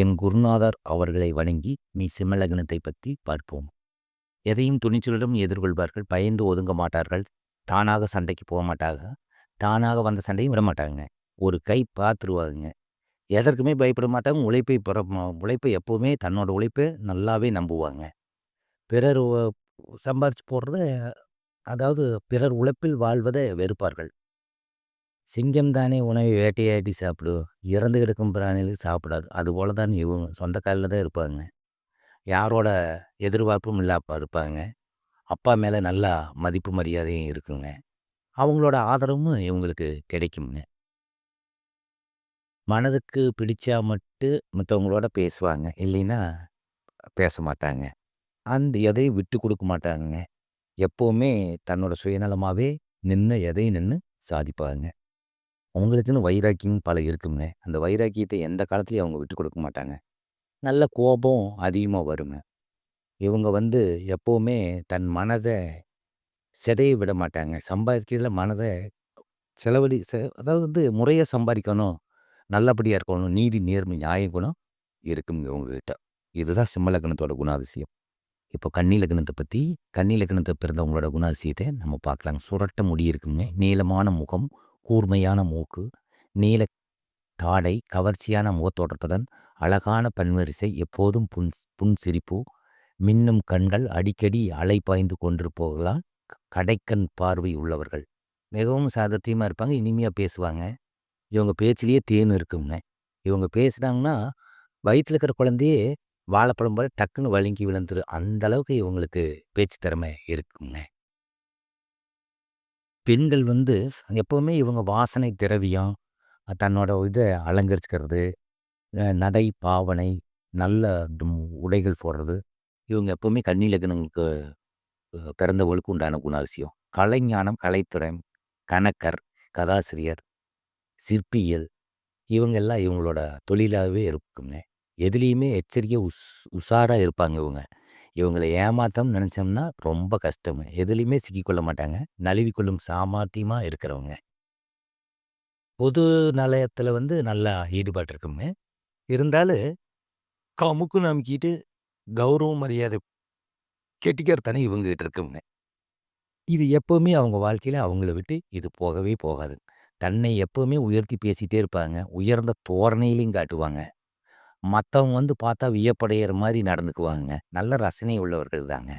என் குருநாதர் அவர்களை வணங்கி நீ சிம்மலக்னத்தை பற்றி பார்ப்போம். எதையும் துணிச்சலுடன் எதிர்கொள்வார்கள். பயந்து ஒதுங்க மாட்டார்கள். தானாக சண்டைக்கு போக மாட்டாங்க தானாக வந்த சண்டையும் விட மாட்டாங்க. ஒரு கை பார்த்துருவாங்க எதற்குமே பயப்பட மாட்டாங்க. உழைப்பை பிற உழைப்பை எப்போவுமே தன்னோட உழைப்பை நல்லாவே நம்புவாங்க. பிறர் சம்பாரித்து போடுறத அதாவது பிறர் உழைப்பில் வாழ்வதை வெறுப்பார்கள். சிங்கம் தானே உணவை வேட்டையாடி சாப்பிடும் இறந்து கிடக்கும் பிராணிகளுக்கு சாப்பிடாது. அதுபோல் தான் இவங்க சொந்த காலில் தான் இருப்பாங்க. யாரோட எதிர்பார்ப்பும் இல்லாப்பா இருப்பாங்க. அப்பா மேலே நல்லா மதிப்பு மரியாதையும் இருக்குங்க. அவங்களோட ஆதரவும் இவங்களுக்கு கிடைக்குங்க. மனதுக்கு பிடிச்சா மட்டும் மற்றவங்களோட பேசுவாங்க. இல்லைன்னா பேச மாட்டாங்க. அந்த எதையும் விட்டு கொடுக்க மாட்டாங்க எப்போவுமே தன்னோட சுயநலமாகவே நின்று எதையும் நின்று சாதிப்பாங்க. அவங்களுக்குன்னு வைராக்கியம் பல இருக்குங்க. அந்த வைராக்கியத்தை எந்த காலத்துலையும் அவங்க விட்டு கொடுக்க மாட்டாங்க. நல்ல கோபம் அதிகமாக வருங்க. இவங்க வந்து எப்போவுமே தன் மனதை சிதைய விட மாட்டாங்க. சம்பாதிக்கிறதுல மனதை செலவழி செ அதாவது வந்து முறையாக சம்பாதிக்கணும் நல்லபடியாக இருக்கணும் நீதி நேர்மை நியாய குணம் இருக்குங்க இவங்ககிட்ட இதுதான் சிம்மலக்கணத்தோட குணாதிசயம். இப்போ கன்னி லக்னத்தை பற்றி கன்னி லக்னத்தை பிறந்தவங்களோட குணாதிசயத்தை நம்ம பார்க்கலாங்க. சுரட்ட முடி இருக்குங்க. நீளமான முகம் கூர்மையான மூக்கு நீல தாடை கவர்ச்சியான முகத்தோற்றத்துடன் அழகான பன்வரிசை எப்போதும் புன் புன்சிரிப்பு மின்னும் கண்கள் அடிக்கடி அலை பாய்ந்து கொண்டு கடைக்கண் பார்வை உள்ளவர்கள். மிகவும் சாதத்தியமாக இருப்பாங்க இனிமையாக பேசுவாங்க. இவங்க பேச்சிலேயே தேன் இருக்குங்க இவங்க பேசுனாங்கன்னா வயிற்றில் இருக்கிற குழந்தையே வாழைப்பழம் போல டக்குன்னு வழுங்கி விழுந்துரு அந்த அளவுக்கு இவங்களுக்கு பேச்சு திறமை இருக்குங்க பெண்கள் வந்து எப்போவுமே இவங்க வாசனை திரவியம் தன்னோட இதை அலங்கரிச்சுக்கிறது நடை பாவனை நல்ல உடைகள் போடுறது. இவங்க எப்போவுமே கன்னி லக்னங்களுக்கு பிறந்தவர்களுக்கு உண்டான குணாதிசயம். கலைஞானம் கலைத்துறை கணக்கர் கதாசிரியர் சிற்பியல் இவங்கெல்லாம் இவங்களோட தொழிலாகவே இருக்குங்க. எதுலேயுமே எச்சரிக்கை உஸ் உஷாராக இருப்பாங்க இவங்க. இவங்களை ஏமாத்தம் நினச்சோம்னா ரொம்ப கஷ்டம். எதுலேயுமே சிக்கிக்கொள்ள மாட்டாங்க. நழுவிக்கொள்ளும் சாமர்த்தியமாக இருக்கிறவங்க. பொது நலயத்தில் வந்து நல்லா ஈடுபாடு இருக்குங்க இருந்தாலும் கமுக்கு நம்பிக்கிட்டு கௌரவம் மரியாதை கெட்டிக்கிறதானே இவங்ககிட்ட இருக்குங்க இது எப்போவுமே அவங்க வாழ்க்கையில் அவங்கள விட்டு இது போகவே போகாது. தன்னை எப்போவுமே உயர்த்தி பேசிகிட்டே இருப்பாங்க. உயர்ந்த தோரணையிலையும் காட்டுவாங்க. மற்றவங்க வந்து பார்த்தா வியப்படைகிற மாதிரி நடந்துக்குவாங்க. நல்ல ரசனை உள்ளவர்கள் தாங்க.